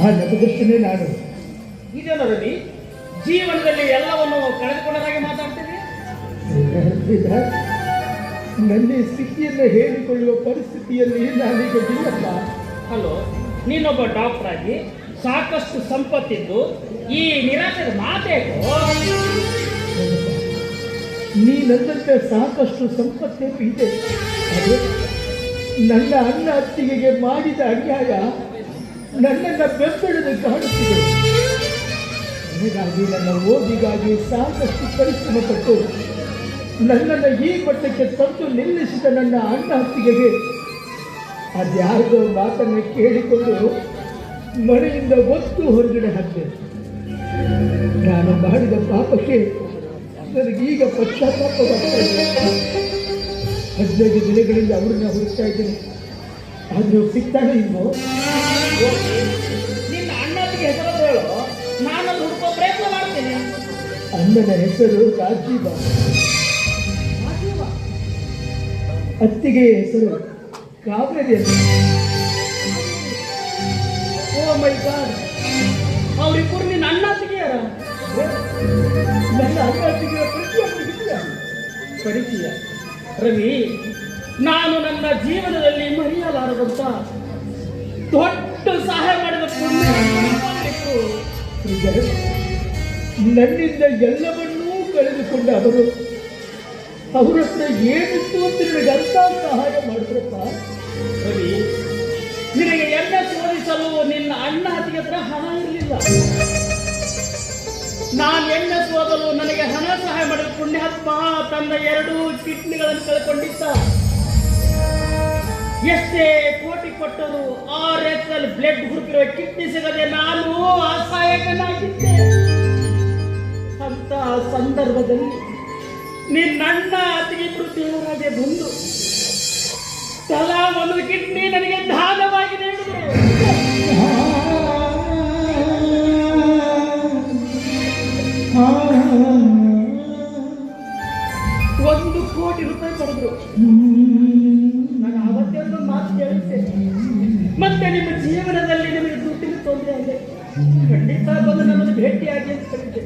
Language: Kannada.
ಆ ನತದೃಷ್ಟನೇ ನಾನು. ಇದೇನು ರವಿ ಜೀವನದಲ್ಲಿ ಎಲ್ಲವನ್ನು ಕಳೆದುಕೊಳ್ಳದಾಗಿ ಮಾತಾಡ್ತೇವೆ ಶ್ರೀಧರ್, ನನ್ನ ಸ್ಥಿತಿಯನ್ನು ಹೇಳಿಕೊಳ್ಳುವ ಪರಿಸ್ಥಿತಿಯಲ್ಲಿ ನಾನೀಗ ಇಲ್ಲಪ್ಪ. ಹಲೋ ನೀನೊಬ್ಬ ಡಾಕ್ಟರ್ ಆಗಿ ಸಾಕಷ್ಟು ಸಂಪತ್ತಿದ್ದು ಈ ನಿರಾಶೆ ಮಾತೇ ನೀ ನನ್ನಂತೆ ಸಾಕಷ್ಟು ಸಂಪತ್ತೇನು ಇದೆ. ಅದು ನನ್ನ ಅನ್ನ ಅತ್ತಿಗೆಗೆ ಮಾಡಿದ ಅನ್ಯಾಯ. ನನ್ನನ್ನು ಬೆಂಬಲದ ಕಾಣುತ್ತಿದೆ. ನನಗಾಗಿ ನನ್ನ ಓದಿಗಾಗಿ ಸಾಕಷ್ಟು ಪರಿಶ್ರಮ ಪಟ್ಟು ನನ್ನನ್ನು ಈ ಮಟ್ಟಕ್ಕೆ ತಂದು ನಿಲ್ಲಿಸಿದ ನನ್ನ ಅಣ್ಣ ಹತ್ತಿಗೆಗೆ ಅದ್ಯಾವುದೋ ಮಾತನ್ನು ಕೇಳಿಕೊಂಡು ಮನೆಯಿಂದ ಒತ್ತು ಹೊರಗಡೆ ಹಾಕಿದೆ ನಾನು ಮಾಡಿದ ಪಾಪಕ್ಕೆ ನನಗೀಗ ಪಶ್ಚಾತ್ತಾಪವಾಗ್ತಾ ಇದೆ ಹದಿನೈದು ದಿನಗಳಿಂದ ಅವ್ರನ್ನ ಹುಡುಕ್ತಾ ಇದ್ದೀನಿ. ಆದರೂ ಸಿಗ್ತಾನೆ ಇನ್ನು ನಿನ್ನ ಅಣ್ಣನಿಗೆ ಹೆಸರು ಹೇಳು. ನಾನು ಹುಡುಕೋ ಪ್ರಯತ್ನ ಮಾಡ್ತೇನೆ. ಅಣ್ಣನ ಹೆಸರು ರಾಜೀವ. ಅತ್ತಿಗೆಯ ಹೆಸರು ಕಾವೇರಿ ಓ ಮೈ ಗಾಡ್. ಅವರಿಬ್ಬರು ನಿನ್ನ ಅಣ್ಣ ತೆಗಿಯಾರ ನನ್ನ ಅಣ್ಣ ಅತ್ತಿಗೆಯ ಪ್ರತಿಯೊಬ್ಬರಿಗಿಲ್ಲ ಪರಿಚಯ ರವಿ ನಾನು ನನ್ನ ಜೀವನದಲ್ಲಿ ಮರೆಯಲಾರದಂತ ದೊಡ್ಡ ಸಹಾಯ ಮಾಡಿದ ನನ್ನಿಂದ ಎಲ್ಲವನ್ನೂ ಕಳೆದುಕೊಂಡ ಅವರು ಅವ್ರ ಹತ್ರ ಏನಿತ್ತು ಅಂತ ನಿನಗೆ ಅಂತ ಸಹಾಯ ಮಾಡಿದ್ರಪ್ಪ? ಸರಿ. ನಿನಗೆ ಎಲ್ಲ ಸೋದಿಸಲು ನಿನ್ನ ಅಣ್ಣ ಹತ್ತಿಗೆ ಹತ್ರ ಹಣ ಇರಲಿಲ್ಲ. ನಾನು ಎಣ್ಣೆ ಸೋದಲು ನನಗೆ ಹಣ ಸಹಾಯ ಮಾಡಿದ ಪುಣ್ಯಾತ್ಮ ತನ್ನ ಎರಡು ಕಿಡ್ನಿಗಳನ್ನು ಕಳ್ಕೊಂಡಿದ್ದ. ಎಷ್ಟೇ ಕೋಟಿ ಕೊಟ್ಟರು ಆರ್ ಎಸ್ ಎಲ್ ಬ್ಲಡ್ ಹುಡುಕಿರೋ ಕಿಡ್ನಿ ಸಿಗದೆ ನಾನು ಅಸಹಾಯಕನಾಗಿದ್ದೆ. ಅಂತ ಸಂದರ್ಭದಲ್ಲಿ ನಿನ್ನಣ್ಣ ಅತಿಗಿಬ್ರು ದೇವರಾಗೆ ಬಂದು, ತಲಾ ಒಂದು ಕಿಡ್ನಿ ನನಗೆ ದಾನವಾಗಿ ನೀಡಿದೆ ಒಂದು ಕೋಟಿ ರೂಪಾಯಿ ಪಡೆದ್ರು ಮತ್ತೆ ನಿಮ್ಮ ಜೀವನದಲ್ಲಿ ನಿಮಗೆ ದುಡ್ಡಿನ ತೊಂದರೆ ಆಗಿದೆ ಖಂಡಿತ ಬಂದು ನಮ್ಮನ್ನು ಭೇಟಿಯಾಗಿ ಅಂತ ಹೇಳಿದ್ದೆ.